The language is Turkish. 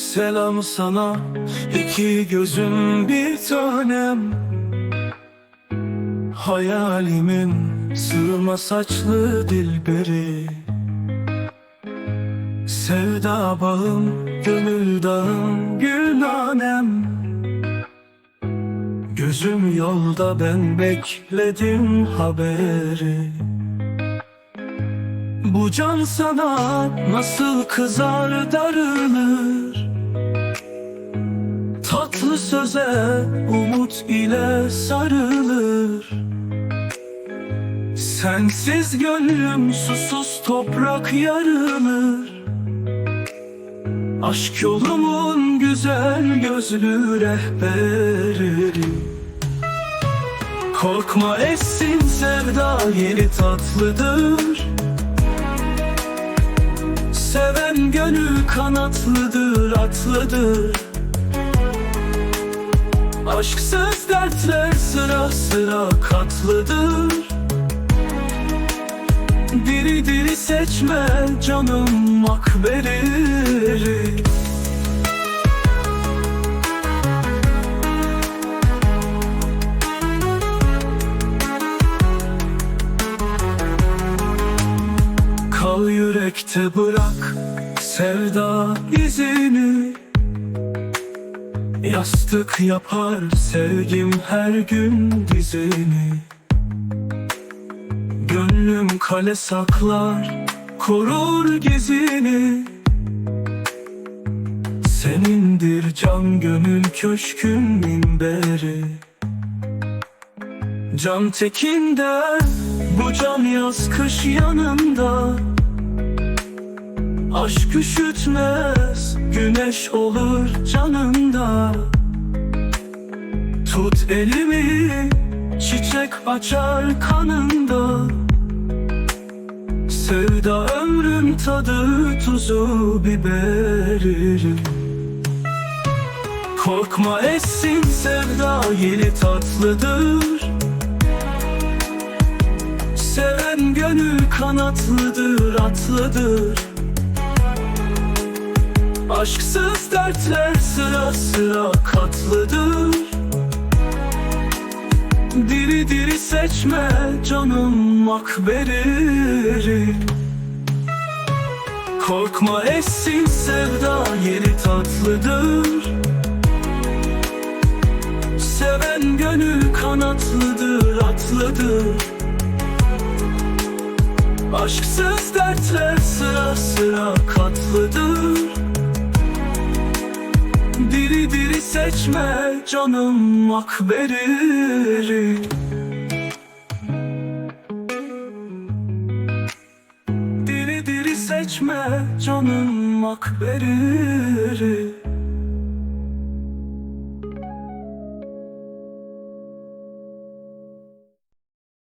Selam sana iki gözüm bir tanem. Hayalimin sığma saçlı dilberi. Sevda bağım, gönül dağım, gül nanem Gözüm yolda ben bekledim haberi. Bu can sana nasıl kızar darılır Tatlı söze umut ile sarılır. Sensiz gönlüm susuz toprak yarılır. Aşk yolumun güzel gözlü rehberi. Korkma essin sevda yeni tatlıdır. Seven gönül kanatlıdır atlıdır Aşksız dertler sıra sıra katlıdır. Diri diri seçme canım makberi Kal yürekte bırak sevda izini Yastık yapar sevgim her gün dizini. Gönlüm kale saklar korur gizini Senindir can gönül köşkün minberi Can tekinde bu can yaz kış yanında. Aşk üşütmez güneş olur canında. Tut elimi çiçek açar kanında. Sevda ömrüm tadı tuzu biberi Korkma essin sevda yeni tatlıdır. Seven gönül kanatlıdır atlıdır Aşksız dertler sıra sıra katlıdır. Diri diri seçme canım makberi. Korkma essin sevda yeni tatlıdır. Seven gönül kanatlıdır atlıdır. Aşksız dertler seçme canım makberi Diri diri seçme canım makberi